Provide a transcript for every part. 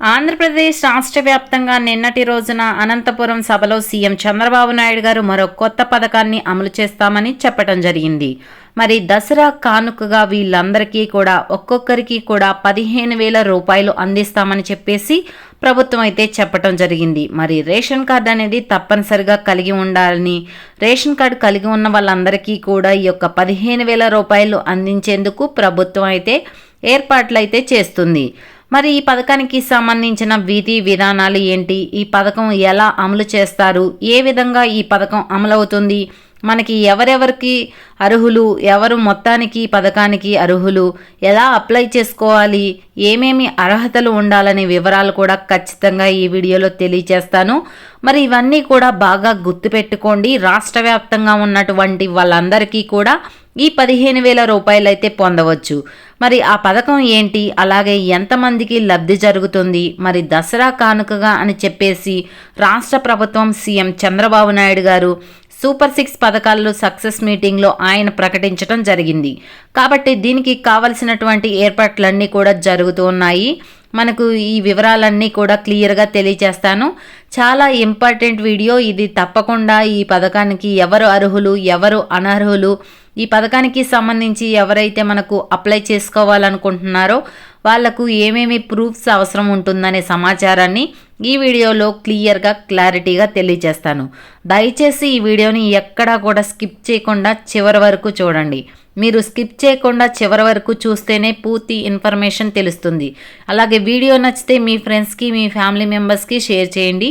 ఆంధ్రప్రదేశ్ రాష్ట్ర వ్యాప్తంగా నిన్నటి రోజున అనంతపురం సభలో సీఎం చంద్రబాబు నాయుడు గారు మరో కొత్త పథకాన్ని అమలు చేస్తామని చెప్పడం జరిగింది. మరి దసరా కానుకగా వీళ్ళందరికీ కూడా ఒక్కొక్కరికి కూడా పదిహేను వేల రూపాయలు అందిస్తామని చెప్పేసి ప్రభుత్వం అయితే చెప్పడం జరిగింది. మరి రేషన్ కార్డు అనేది తప్పనిసరిగా కలిగి ఉండాలని రేషన్ కార్డు కలిగి ఉన్న వాళ్ళందరికీ కూడా ఈ యొక్క పదిహేను వేల రూపాయలు అందించేందుకు ప్రభుత్వం అయితే ఏర్పాట్లు అయితే చేస్తుంది. మరి ఈ పథకానికి సంబంధించిన విధి విధానాలు ఏంటి? ఈ పథకం ఎలా అమలు చేస్తారు? ఏ విధంగా ఈ పథకం అమలవుతుంది? మనకి ఎవరెవరికి అర్హులు? ఎవరు మొత్తానికి పథకానికి అర్హులు? ఎలా అప్లై చేసుకోవాలి? ఏమేమి అర్హతలు ఉండాలనే వివరాలు కూడా ఖచ్చితంగా ఈ వీడియోలో తెలియచేస్తాను మరి ఇవన్నీ కూడా బాగా గుర్తుపెట్టుకోండి. రాష్ట్ర వ్యాప్తంగా ఉన్నటువంటి వాళ్ళందరికీ కూడా ఈ పదిహేను వేల రూపాయలైతే పొందవచ్చు. మరి ఆ పథకం ఏంటి? అలాగే ఎంతమందికి లబ్ధి జరుగుతుంది? మరి దసరా కానుకగా అని చెప్పేసి రాష్ట్ర ప్రభుత్వం సీఎం చంద్రబాబు నాయుడు గారు సూపర్ సిక్స్ పథకాల్లో సక్సెస్ మీటింగ్లో ఆయన ప్రకటించడం జరిగింది. కాబట్టి దీనికి కావలసినటువంటి ఏర్పాట్లన్నీ కూడా జరుగుతూ ఉన్నాయి. మనకు ఈ వివరాలన్నీ కూడా క్లియర్గా తెలియజేస్తాను. చాలా ఇంపార్టెంట్ వీడియో. ఇది తప్పకుండా ఈ పథకానికి ఎవరు అర్హులు ఎవరు అనర్హులు ఈ పథకానికి సంబంధించి ఎవరైతే మనకు అప్లై చేసుకోవాలనుకుంటున్నారో వాళ్ళకు ఏమేమి ప్రూఫ్స్ అవసరం ఉంటుందనే సమాచారాన్ని ఈ వీడియోలో క్లియర్గా క్లారిటీగా తెలియజేస్తాను. దయచేసి ఈ వీడియోని ఎక్కడా కూడా స్కిప్ చేయకుండా చివరి వరకు చూడండి. మీరు స్కిప్ చేయకుండా చివరి వరకు చూస్తేనే పూర్తి ఇన్ఫర్మేషన్ తెలుస్తుంది. అలాగే వీడియో నచ్చితే మీ ఫ్రెండ్స్కి మీ ఫ్యామిలీ మెంబర్స్కి షేర్ చేయండి.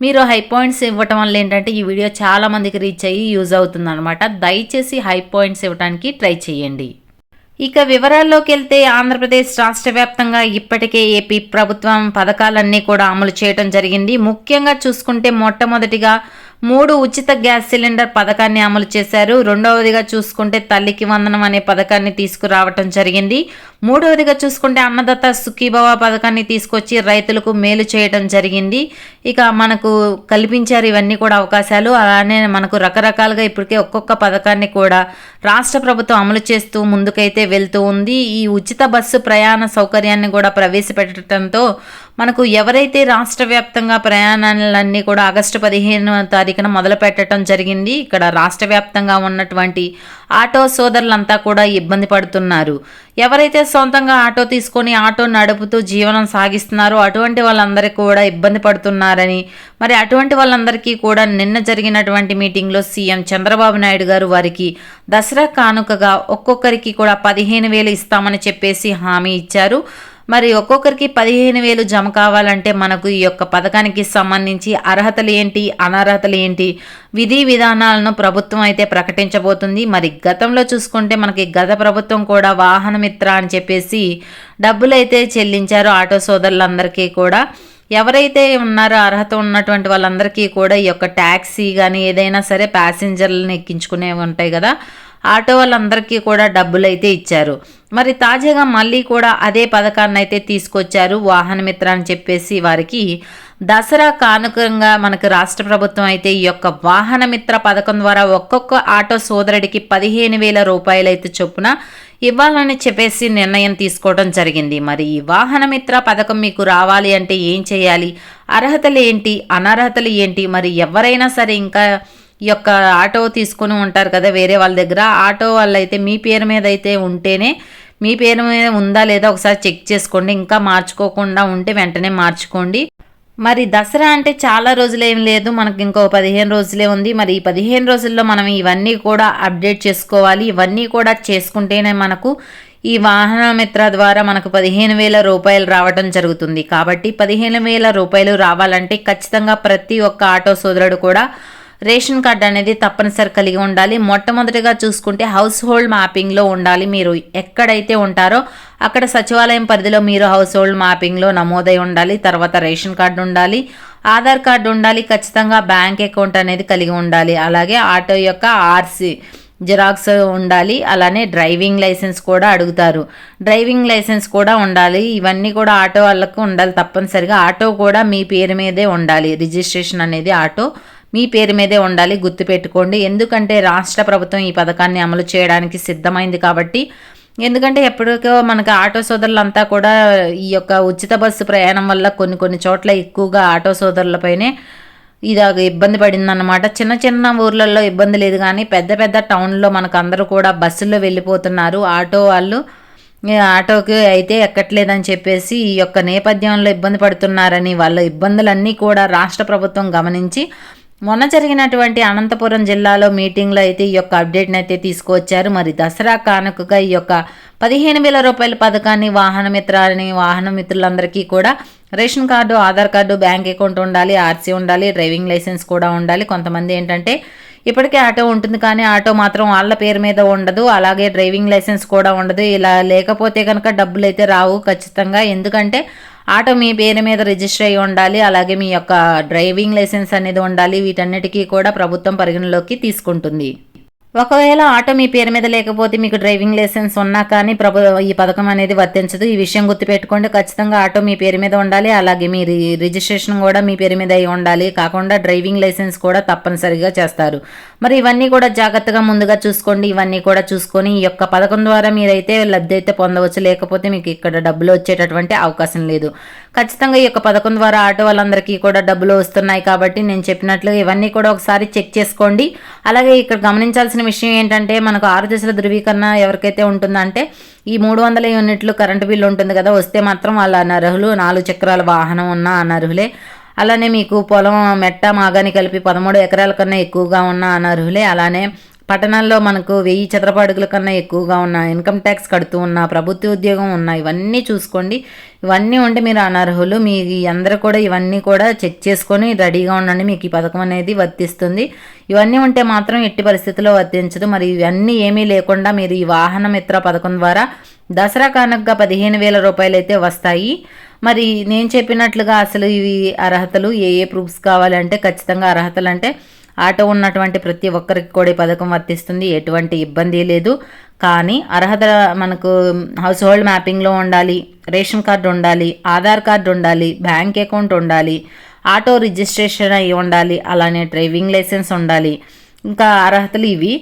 మీరు హై పాయింట్స్ ఇవ్వటం వల్ల ఏంటంటే ఈ వీడియో చాలామందికి రీచ్ అయ్యి యూజ్ అవుతుంది అనమాట దయచేసి హై పాయింట్స్ ఇవ్వడానికి ట్రై చేయండి. ఇక వివరాల్లోకి వెళ్తే ఆంధ్రప్రదేశ్ రాష్ట్ర వ్యాప్తంగా ఇప్పటికే ఏపీ ప్రభుత్వం పథకాలన్నీ కూడా అమలు చేయడం జరిగింది. ముఖ్యంగా చూసుకుంటే మొట్టమొదటిగా మూడు ఉచిత గ్యాస్ సిలిండర్ పథకాన్ని అమలు చేశారు. రెండవదిగా చూసుకుంటే తల్లికి వందనం అనే పథకాన్ని తీసుకురావటం జరిగింది. మూడవదిగా చూసుకుంటే అన్నదత్త సుఖీభవ పథకాన్ని తీసుకొచ్చి రైతులకు మేలు చేయడం జరిగింది. ఇక మనకు కల్పించారు ఇవన్నీ కూడా అవకాశాలు. అలానే మనకు రకరకాలుగా ఇప్పటికే ఒక్కొక్క పథకాన్ని కూడా రాష్ట్ర ప్రభుత్వం అమలు చేస్తూ ముందుకైతే వెళ్తూ ఉంది. ఈ ఉచిత బస్సు ప్రయాణ సౌకర్యాన్ని కూడా ప్రవేశపెట్టడంతో మనకు ఎవరైతే రాష్ట్ర వ్యాప్తంగా ప్రయాణాలన్నీ కూడా ఆగస్టు పదిహేను తారీఖున మొదలు పెట్టడం జరిగింది ఇక్కడ రాష్ట్ర వ్యాప్తంగా ఉన్నటువంటి ఆటో సోదరులంతా కూడా ఇబ్బంది పడుతున్నారు. ఎవరైతే సొంతంగా ఆటో తీసుకొని ఆటో నడుపుతూ జీవనం సాగిస్తున్నారో అటువంటి వాళ్ళందరికీ కూడా ఇబ్బంది పడుతున్నారని మరి అటువంటి వాళ్ళందరికీ కూడా నిన్న జరిగినటువంటి మీటింగ్లో సీఎం చంద్రబాబు నాయుడు గారు వారికి దసరా కానుకగా ఒక్కొక్కరికి కూడా పదిహేను వేలు ఇస్తామని చెప్పేసి హామీ ఇచ్చారు. మరి ఒక్కొక్కరికి పదిహేను వేలు జమ కావాలంటే మనకు ఈ యొక్క పథకానికి సంబంధించి అర్హతలు ఏంటి అనర్హతలు ఏంటి విధి విధానాలను ప్రభుత్వం అయితే ప్రకటించబోతుంది. మరి గతంలో చూసుకుంటే మనకి గత ప్రభుత్వం కూడా వాహనమిత్ర అని చెప్పేసి డబ్బులు అయితే చెల్లించారో ఆటో సోదరులందరికీ కూడా. ఎవరైతే ఉన్నారో అర్హత ఉన్నటువంటి వాళ్ళందరికీ కూడా ఈ యొక్క ట్యాక్సీ కానీ ఏదైనా సరే ప్యాసింజర్లను ఎక్కించుకునే ఉంటాయి కదా. ఆటో వాళ్ళందరికీ కూడా డబ్బులైతే ఇచ్చారు. మరి తాజాగా మళ్ళీ కూడా అదే పథకాన్ని అయితే తీసుకొచ్చారు వాహన మిత్ర అని చెప్పేసి వారికి. దసరా కానుకంగా మనకు రాష్ట్ర ప్రభుత్వం అయితే ఈ యొక్క వాహన మిత్ర పథకం ద్వారా ఒక్కొక్క ఆటో సోదరుడికి పదిహేను వేల రూపాయలు అయితే చొప్పున ఇవ్వాలని చెప్పేసి నిర్ణయం తీసుకోవడం జరిగింది. మరి ఈ వాహన మిత్ర పథకం మీకు రావాలి అంటే ఏం చేయాలి? అర్హతలు ఏంటి? అనర్హతలు ఏంటి? మరి ఎవరైనా సరే ఇంకా యొక్క ఆటో తీసుకుని ఉంటారు కదా వేరే వాళ్ళ దగ్గర. ఆటో వాళ్ళు అయితే మీ పేరు మీద అయితే ఉంటేనే మీ పేరు మీద ఉందా లేదా ఒకసారి చెక్ చేసుకోండి. ఇంకా మార్చుకోకుండా ఉంటే వెంటనే మార్చుకోండి. మరి దసరా అంటే చాలా రోజులేం లేదు. మనకి ఇంకో పదిహేను రోజులే ఉంది. మరి ఈ పదిహేను రోజుల్లో మనం ఇవన్నీ కూడా అప్డేట్ చేసుకోవాలి. ఇవన్నీ కూడా చేసుకుంటేనే మనకు ఈ వాహన మిత్ర ద్వారా మనకు పదిహేను వేల రూపాయలు రావడం జరుగుతుంది. కాబట్టి పదిహేను వేల రూపాయలు రావాలంటే ఖచ్చితంగా ప్రతి ఒక్క ఆటో సోదరుడు కూడా రేషన్ కార్డ్ అనేది తప్పనిసరి కలిగి ఉండాలి. మొట్టమొదటిగా చూసుకుంటే హౌస్ హోల్డ్ మ్యాపింగ్లో ఉండాలి మీరు. ఎక్కడైతే ఉంటారో అక్కడ సచివాలయం పరిధిలో మీరు హౌస్ హోల్డ్ మ్యాపింగ్లో నమోదై ఉండాలి. తర్వాత రేషన్ కార్డు ఉండాలి. ఆధార్ కార్డు ఉండాలి. ఖచ్చితంగా బ్యాంక్ అకౌంట్ అనేది కలిగి ఉండాలి. అలాగే ఆటో యొక్క ఆర్సీ జిరాక్స్ ఉండాలి. అలానే డ్రైవింగ్ లైసెన్స్ కూడా అడుగుతారు. డ్రైవింగ్ లైసెన్స్ కూడా ఉండాలి. ఇవన్నీ కూడా ఆటో వాళ్ళకు ఉండాలి తప్పనిసరిగా. ఆటో కూడా మీ పేరు మీదే ఉండాలి. రిజిస్ట్రేషన్ అనేది ఆటో మీ పేరు మీదే ఉండాలి గుర్తుపెట్టుకోండి ఎందుకంటే రాష్ట్ర ప్రభుత్వం ఈ పథకాన్ని అమలు చేయడానికి సిద్ధమైంది కాబట్టి ఎందుకంటే ఎప్పటికో మనకు ఆటో సోదరులంతా కూడా ఈ యొక్క ఉచిత బస్సు ప్రయాణం వల్ల కొన్ని కొన్ని చోట్ల ఎక్కువగా ఆటో సోదరులపైనే ఇది ఇబ్బంది పడిందన్నమాట. చిన్న చిన్న ఊర్లలో ఇబ్బంది లేదు కానీ పెద్ద పెద్ద టౌన్లో మనకు అందరూ కూడా బస్సుల్లో వెళ్ళిపోతున్నారు. ఆటో వాళ్ళు ఆటోకి అయితే ఎక్కట్లేదని చెప్పేసి ఈ యొక్క నేపథ్యంలో ఇబ్బంది పడుతున్నారని వాళ్ళ ఇబ్బందులన్నీ కూడా రాష్ట్ర ప్రభుత్వం గమనించి మొన్న జరిగినటువంటి అనంతపురం జిల్లాలో మీటింగ్లో అయితే ఈ యొక్క అప్డేట్ని అయితే తీసుకువచ్చారు. మరి దసరా కానుకగా ఈ యొక్క పదిహేను వేల రూపాయల పథకాన్ని వాహన మిత్రాలని వాహన మిత్రులందరికీ కూడా ration card Aadhaar card bank account ఉండాలి ఆర్సీ ఉండాలి డ్రైవింగ్ లైసెన్స్ కూడా ఉండాలి. కొంతమంది ఏంటంటే ఇప్పటికే ఆటో ఉంటుంది కానీ ఆటో మాత్రం వాళ్ళ పేరు మీద ఉండదు. అలాగే డ్రైవింగ్ లైసెన్స్ కూడా ఉండదు. ఇలా లేకపోతే కనుక డబ్బులు అయితే రావు ఖచ్చితంగా. ఎందుకంటే ఆటో మీ పేరు మీద రిజిస్టర్ అయి ఉండాలి అలాగే మీ యొక్క డ్రైవింగ్ లైసెన్స్ అనేది ఉండాలి వీటన్నిటికీ కూడా ప్రభుత్వం పరిగణలోకి తీసుకుంటుంది. ఒకవేళ ఆటో మీ పేరు మీద లేకపోతే మీకు డ్రైవింగ్ లైసెన్స్ ఉన్నా కానీ ప్రభు ఈ పథకం అనేది వర్తించదు. ఈ విషయం గుర్తుపెట్టుకోండి. ఖచ్చితంగా ఆటో మీ పేరు మీద ఉండాలి. అలాగే మీ రిజిస్ట్రేషన్ కూడా మీ పేరు మీద అయి ఉండాలి. కాకుండా డ్రైవింగ్ లైసెన్స్ కూడా తప్పనిసరిగా చేస్తారు. మరి ఇవన్నీ కూడా జాగ్రత్తగా ముందుగా చూసుకోండి. ఇవన్నీ కూడా చూసుకొని ఈ యొక్క పథకం ద్వారా మీరైతే లబ్ధి అయితే పొందవచ్చు. లేకపోతే మీకు ఇక్కడ డబ్బులు వచ్చేటటువంటి అవకాశం లేదు. ఖచ్చితంగా ఈ యొక్క పథకం ద్వారా ఆటో వాళ్ళందరికీ కూడా డబ్బులు వస్తున్నాయి కాబట్టి నేను చెప్పినట్లు ఇవన్నీ కూడా ఒకసారి చెక్ చేసుకోండి. అలాగే ఇక్కడ గమనించాల్సిన విషయం ఏంటంటే మనకు ఆరు దశల ధృవీకరణ ఎవరికైతే ఉంటుందంటే ఈ మూడు వందల యూనిట్లు కరెంటు బిల్లు ఉంటుంది కదా వస్తే మాత్రం వాళ్ళ అనర్హులు నాలుగు చక్రాల వాహనం ఉన్న అనర్హులే. అలానే మీకు పొలం మెట్ట మాగాని కలిపి పదమూడు ఎకరాల కన్నా ఎక్కువగా ఉన్న అనర్హులే. అలానే పట్టణాల్లో మనకు వెయ్యి చదరపు అడుగుల కన్నా ఎక్కువగా ఉన్న ఇన్కమ్ ట్యాక్స్ కడుతూ ఉన్న ప్రభుత్వ ఉద్యోగం ఉన్న ఇవన్నీ చూసుకోండి. ఇవన్నీ ఉంటే మీరు అనర్హులు. మీ అందరూ కూడా ఇవన్నీ కూడా చెక్ చేసుకొని రెడీగా ఉండండి. మీకు ఈ పథకం అనేది వర్తిస్తుంది. ఇవన్నీ ఉంటే మాత్రం ఎట్టి పరిస్థితుల్లో వర్తించదు. మరి ఇవన్నీ ఏమీ లేకుండా మీరు ఈ వాహన మిత్ర పథకం ద్వారా దసరా కానుకగా పదిహేను వేల రూపాయలు అయితే వస్తాయి. మరి నేను చెప్పినట్లుగా అసలు ఇవి అర్హతలు ఏ ఏ ప్రూఫ్స్ కావాలంటే ఖచ్చితంగా అర్హతలు అంటే ఆటో ఉన్నటువంటి ప్రతి ఒక్కరికి కూడా ఈ పథకం వర్తిస్తుంది. ఎటువంటి ఇబ్బంది లేదు. కానీ అర్హత మనకు హౌస్ హోల్డ్ మ్యాపింగ్లో ఉండాలి రేషన్ కార్డు ఉండాలి ఆధార్ కార్డు ఉండాలి బ్యాంక్ అకౌంట్ ఉండాలి ఆటో రిజిస్ట్రేషన్ అయి ఉండాలి అలానే డ్రైవింగ్ లైసెన్స్ ఉండాలి. ఇంకా అర్హతలు ఇవి.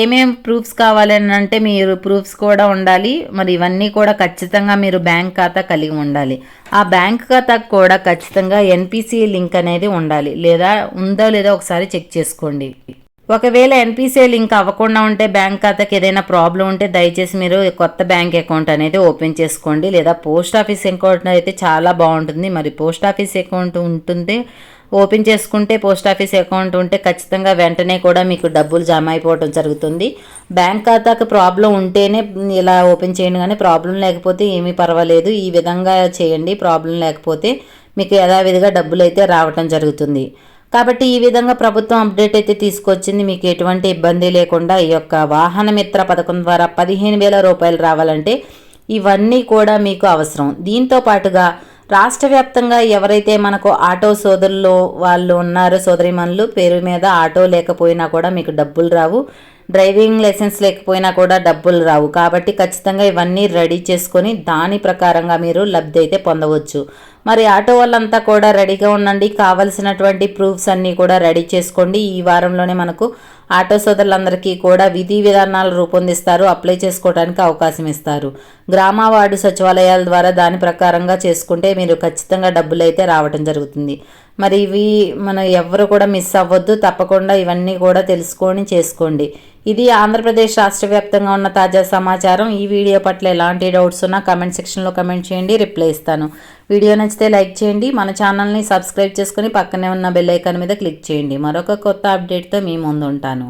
ఏమేమి ప్రూఫ్స్ కావాలని అంటే మీరు ప్రూఫ్స్ కూడా ఉండాలి. మరి ఇవన్నీ కూడా ఖచ్చితంగా మీరు బ్యాంక్ ఖాతా కలిగి ఉండాలి. ఆ బ్యాంక్ ఖాతాకు కూడా ఖచ్చితంగా ఎన్పిసి లింక్ అనేది ఉండాలి. లేదా ఉందో లేదో ఒకసారి చెక్ చేసుకోండి. ఒకవేళ ఎన్పిసిఐ లింక్ అవ్వకుండా ఉంటే బ్యాంక్ ఖాతాకి ఏదైనా ప్రాబ్లం ఉంటే దయచేసి మీరు కొత్త బ్యాంక్ అకౌంట్ అనేది ఓపెన్ చేసుకోండి. లేదా పోస్ట్ ఆఫీస్ అకౌంట్ అయితే చాలా బాగుంటుంది. మరి పోస్ట్ ఆఫీస్ అకౌంట్ ఉంటుంది ఓపెన్ చేసుకుంటే పోస్ట్ ఆఫీస్ అకౌంట్ ఉంటే ఖచ్చితంగా వెంటనే కూడా మీకు డబ్బులు జమ అయిపోవడం జరుగుతుంది. బ్యాంక్ ఖాతాకు ప్రాబ్లం ఉంటేనే ఇలా ఓపెన్ చేయండి కానీ ప్రాబ్లం లేకపోతే ఏమీ పర్వాలేదు. ఈ విధంగా చేయండి ప్రాబ్లం లేకపోతే మీకు యథావిధిగా డబ్బులు అయితే రావటం జరుగుతుంది. కాబట్టి ఈ విధంగా ప్రభుత్వం అప్డేట్ అయితే తీసుకొచ్చింది. మీకు ఎటువంటి ఇబ్బంది లేకుండా ఈ యొక్క వాహన మిత్ర పథకం ద్వారా పదిహేను వేల రూపాయలు రావాలంటే ఇవన్నీ కూడా మీకు అవసరం. దీంతో పాటుగా రాష్ట్ర వ్యాప్తంగా ఎవరైతే మనకు ఆటో సోదరులు వాళ్ళు ఉన్నారో సోదరిమణులు పేరు మీద ఆటో లేకపోయినా కూడా మీకు డబ్బులు రావు. డ్రైవింగ్ లైసెన్స్ లేకపోయినా కూడా డబ్బులు రావు. కాబట్టి ఖచ్చితంగా ఇవన్నీ రెడీ చేసుకొని దాని ప్రకారంగా మీరు లబ్ధి అయితే పొందవచ్చు. మరి ఆటో వాళ్ళంతా కూడా రెడీగా ఉండండి. కావలసినటువంటి ప్రూఫ్స్ అన్నీ కూడా రెడీ చేసుకోండి. ఈ వారంలోనే మనకు ఆటో సోదరులందరికీ కూడా విధి విధానాలు రూపొందిస్తారు అప్లై చేసుకోవడానికి అవకాశం ఇస్తారు. గ్రామ వార్డు సచివాలయాల ద్వారా దాని ప్రకారంగా చేసుకుంటే మీరు ఖచ్చితంగా డబ్బులు అయితే రావడం జరుగుతుంది. మరి ఇవి మనం ఎవరు కూడా మిస్ అవ్వద్దు తప్పకుండా ఇవన్నీ కూడా తెలుసుకొని చేసుకోండి. ఇది ఆంధ్రప్రదేశ్ రాష్ట్ర వ్యాప్తంగా ఉన్న తాజా సమాచారం. ఈ వీడియో పట్ల ఎలాంటి డౌట్స్ ఉన్నా కమెంట్ సెక్షన్లో కమెంట్ చేయండి రిప్లై ఇస్తాను. వీడియో నచ్చితే లైక్ చేయండి మన ఛానల్ని సబ్స్క్రైబ్ చేసుకుని పక్కనే ఉన్న బెల్ ఐకాన్ మీద క్లిక్ చేయండి. మరొక కొత్త అప్డేట్తో మీ ముందు ఉంటాను.